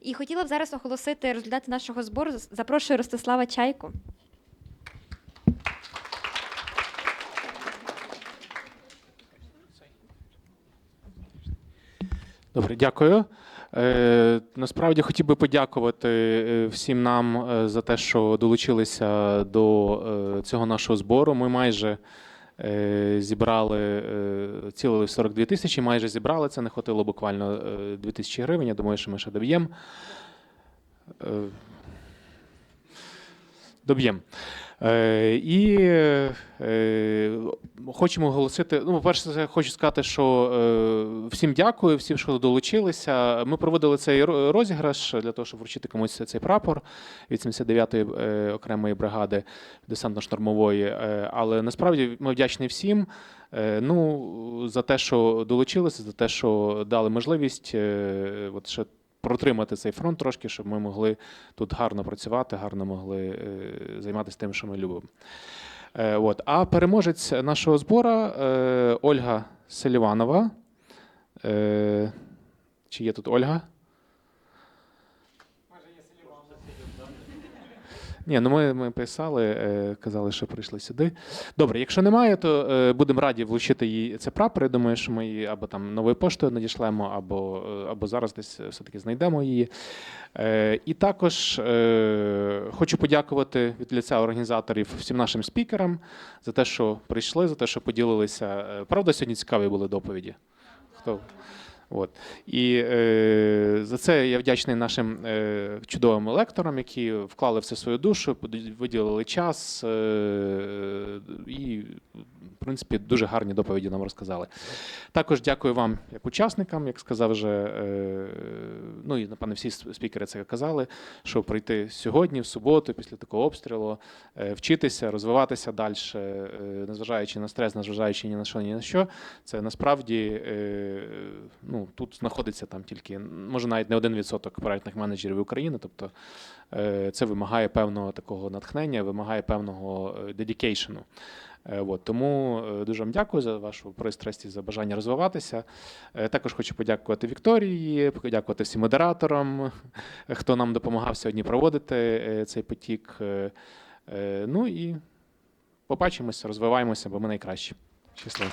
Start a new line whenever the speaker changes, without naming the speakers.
І хотіла б зараз оголосити результати нашого збору. Запрошую Ростислава Чайку.
Добре, дякую. Е, насправді хотів би подякувати е, всім нам е, за те, що долучилися до е, цього нашого збору. Ми майже зібрали е, цілили 42 тисячі, майже зібрали. Це не хватило буквально е, 2 тисячі гривень. Я думаю, що ми ще доб'ємо. Е, Доб'ємо. Е, і е, хочемо оголосити. Ну, по-перше, хочу сказати, що е, всім дякую, всім, що долучилися. Ми проводили цей розіграш для того, щоб вручити комусь цей прапор від 79-ї е, окремої бригади десантно-штурмової. Але насправді ми вдячні всім. Ну, за те, що долучилися, за те, що дали можливість от ще протримати цей фронт трошки, щоб ми могли тут гарно працювати, гарно могли е, займатися тим, що ми любимо. Е, От. А переможець нашого збору е, Ольга Селіванова. Чи є тут Ольга? Ні, ну ми, ми писали, е, казали, що прийшли сюди. Добре, якщо немає, то е, будемо раді влучити їй це прапор. Я думаю, що ми її або там новою поштою надішлемо, або, е, або зараз десь все-таки знайдемо її. І також хочу подякувати від лиця організаторів всім нашим спікерам за те, що прийшли, за те, що поділилися. Правда, сьогодні цікаві були доповіді. Хто? От. І е, за це я вдячний нашим е, чудовим лекторам, які вклали все свою душу, виділили час е, і, в принципі, дуже гарні доповіді нам розказали. Також дякую вам, як учасникам, як сказав вже, е, ну і напевне всі спікери це казали, що прийти сьогодні, в суботу, після такого обстрілу, вчитися, розвиватися далі, незважаючи на стрес, незважаючи ні на що, ні на що. Це насправді ну, тут знаходиться там тільки, може, навіть не один відсоток проектних менеджерів України. Тобто е, це вимагає певного такого натхнення, вимагає певного дедікейшену. Е, От, тому е, дуже вам дякую за вашу пристрасть і за бажання розвиватися. Також хочу подякувати Вікторії, подякувати всім модераторам, хто нам допомагав сьогодні проводити цей потік. Ну і побачимося, розвиваємося, бо ми найкращі. Щасливо.